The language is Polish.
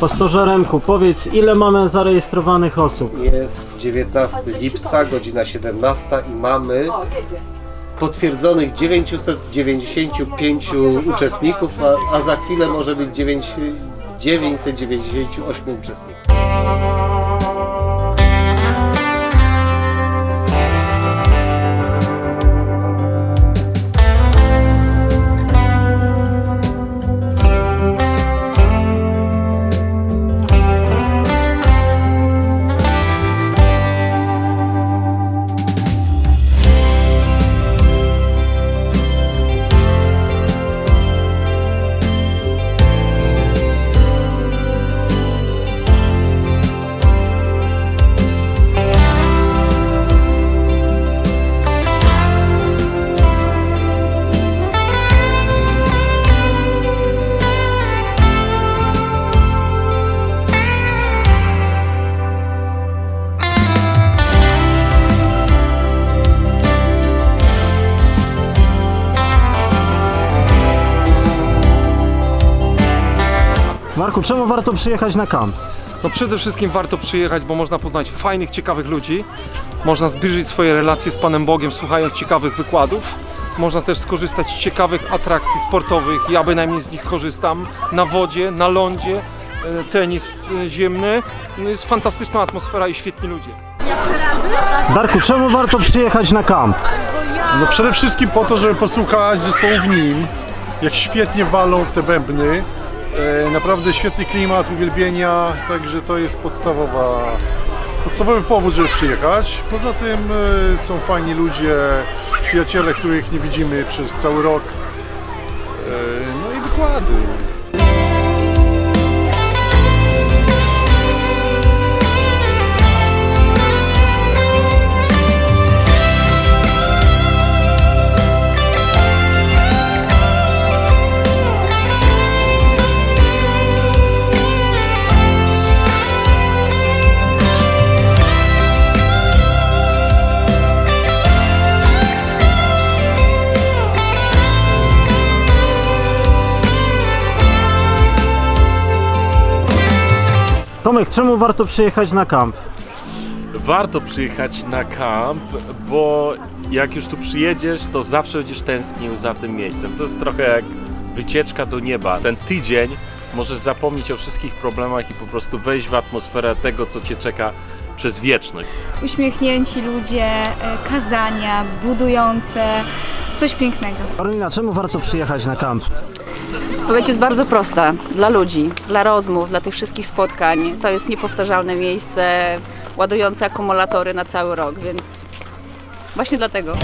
Pastorze Remku, powiedz, ile mamy zarejestrowanych osób? Jest 19 lipca, godzina 17 i mamy potwierdzonych 995 uczestników, a, a za chwilę może być 9, 998 uczestników. Marku, czemu warto przyjechać na kamp? No przede wszystkim warto przyjechać, bo można poznać fajnych, ciekawych ludzi. Można zbliżyć swoje relacje z Panem Bogiem, słuchając ciekawych wykładów. Można też skorzystać z ciekawych atrakcji sportowych. Ja bynajmniej z nich korzystam. Na wodzie, na lądzie, e, tenis e, ziemny. No jest fantastyczna atmosfera i świetni ludzie. Darku, czemu warto przyjechać na kamp? No przede wszystkim po to, żeby posłuchać zespołów NIM, jak świetnie walą w te bębny. E, naprawdę świetny klimat, uwielbienia, także to jest podstawowa, podstawowy powód, żeby przyjechać. Poza tym e, są fajni ludzie, przyjaciele, których nie widzimy przez cały rok. E, no i wykłady. Tomek, czemu warto przyjechać na kamp? warto przyjechać na kamp, bo jak już tu przyjedziesz, to zawsze będziesz tęsknił za tym miejscem. To jest trochę jak wycieczka do nieba. Ten tydzień możesz zapomnieć o wszystkich problemach i po prostu wejść w atmosferę tego, co cię czeka przez wieczność. uśmiechnięci ludzie, e, kazania budujące, coś pięknego. Karolina, czemu warto przyjechać na kamp? Odpowiedź jest bardzo prosta. Dla ludzi, dla rozmów, dla tych wszystkich spotkań. To jest niepowtarzalne miejsce, ładujące akumulatory na cały rok, więc właśnie dlatego.